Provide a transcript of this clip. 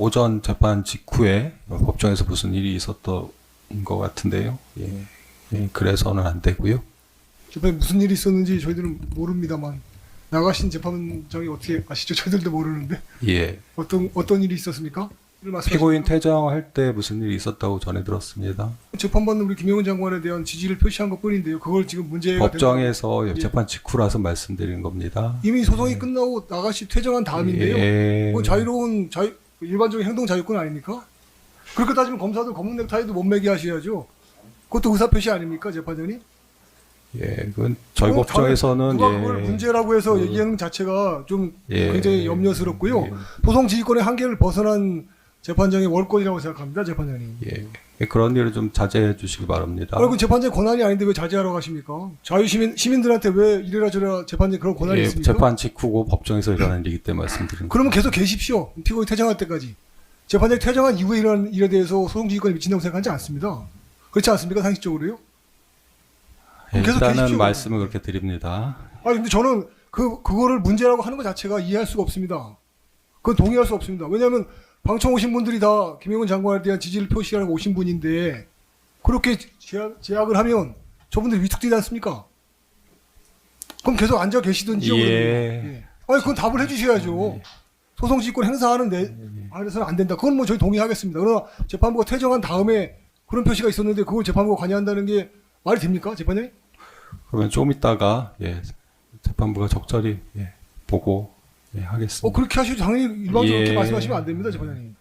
오전 재판 직후에 법정에서 무슨 일이 있었던 것 같은데요. 예, 예, 그래서는 안 되고요. 재판에 무슨 일이 있었는지 저희들은 모릅니다만 나가신 재판장이 어떻게 아시죠? 저희들도 모르는데 예, 어떤 어떤 일이 있었습니까? 피고인 퇴정할 때 무슨 일이 있었다고 전해 들었습니다. 재판받는 우리 김영훈 장관에 대한 지지를 표시한 것뿐인데요. 그걸 지금 문제가 법정에서 예. 재판 직후라서 말씀드리는 겁니다. 이미 소송이 끝나고 나가시 퇴정한 다음인데요. 예, 그건 자유로운 자유 일반적인 행동 자유권 아닙니까? 그렇게 따지면 검사도 검은 넥타이도 못 매게 하셔야죠. 그것도 의사 표시 아닙니까, 재판장님? 예, 그건 저희 그럼 법정에서는 누가 그걸 예, 문제라고 해서 그- 얘기하는 자체가 좀 예, 굉장히 염려스럽고요. 예. 소송 지휘권의 한계를 벗어난 재판장의 월권이라고 생각합니다, 재판장님. 예, 예, 그런 일을 좀 자제해 주시기 바랍니다. 아니, 그 재판장의 권한이 아닌데 왜 자제하러 가십니까? 자유시민, 시민들한테 왜 이래라 저래라 재판장이 그런 권한이 예, 있습니까? 재판 직후고 법정에서 일어난 일이기 때문에 말씀드린 겁니다. 그러면 계속 계십시오. 피고인 퇴정할 때까지. 재판장이 퇴정한 이후에 일어난 일에 대해서 소송지휘권이 미친다고 생각하지 않습니다. 그렇지 않습니까? 상식적으로요? 예, 계속 일단은 계십시오. 말씀을 그렇게 드립니다. 아니, 근데 저는 그, 그거를 문제라고 하는 것 자체가 이해할 수가 없습니다. 그건 동의할 수 없습니다. 왜냐하면 방청 오신 분들이 다 김영훈 장관에 대한 지지를 표시하고 오신 분인데 그렇게 제약, 제약을 하면 저분들이 위축되지 않습니까? 그럼 계속 앉아 계시든지요. 예. 예. 아니, 그건 답을 해주셔야죠. 소송지휘권 행사하는데 안에서는 안 된다. 그건 뭐 저희 동의하겠습니다. 그러나 재판부가 퇴정한 다음에 그런 표시가 있었는데 그걸 재판부가 관여한다는 게 말이 됩니까? 재판장님? 그러면 좀 이따가 예, 재판부가 적절히 예, 보고 예, 하겠습니다. 어, 그렇게 하시죠. 당연히 일방적으로 예. 그렇게 말씀하시면 안 됩니다, 재판장님.